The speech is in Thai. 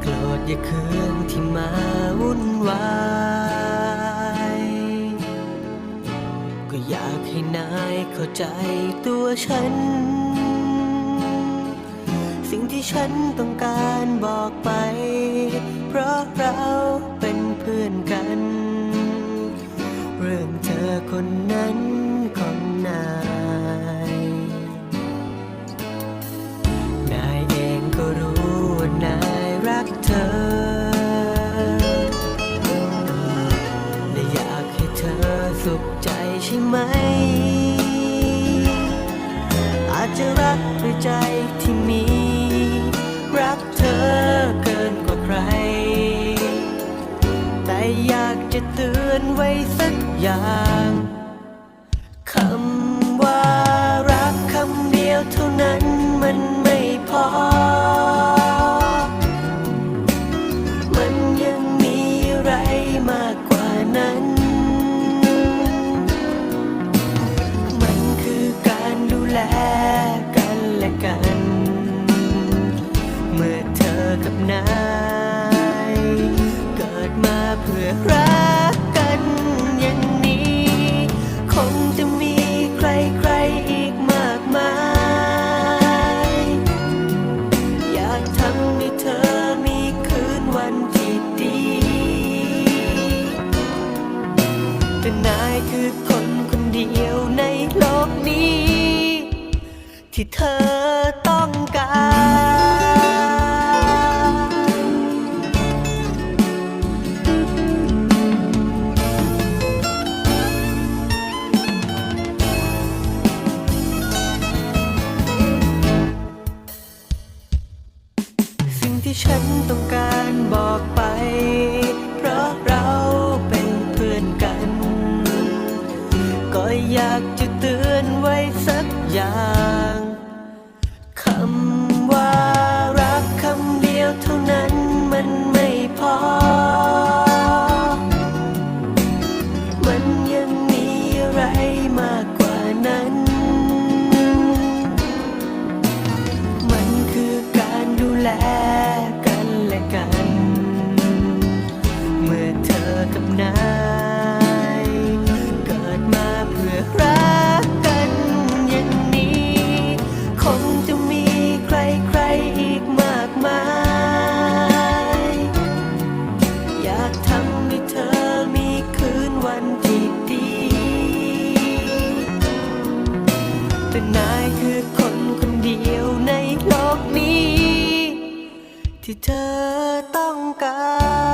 โกรธอย่าเคืองที่มาวุ่นวายก็อยากให้นายเข้าใจตัวฉัน สิ่งที่ฉันต้องการบอกไป เพราะเราเป็นเพื่อนกัน เรื่องเธอคนนั้นของนาย เธอ และอยากให้เธอสุขใจใช่ไหม อาจจะรักด้วยใจที่มี รักเธอเกินกว่าใคร แต่อยากจะเตือนไว้สักอย่าง เพื่อรักกันอย่างนี้ คงจะมีใครใครอีกมากมาย อยากทำให้เธอมีคืนวันที่ดี แต่นายคือคนคนเดียวในโลกนี้ ที่เธอ ฉันต้องการบอกไป เพราะเราเป็นเพื่อนกัน ก็อยากจะเตือนไว้สักอย่าง เพื่อรักกันอย่างนี้ คงจะมีใครใครอีกมากมาย อยากทำให้เธอมีคืนวันที่ดี แต่นายคือคนคนเดียวในโลกนี้ ที่เธอต้องการ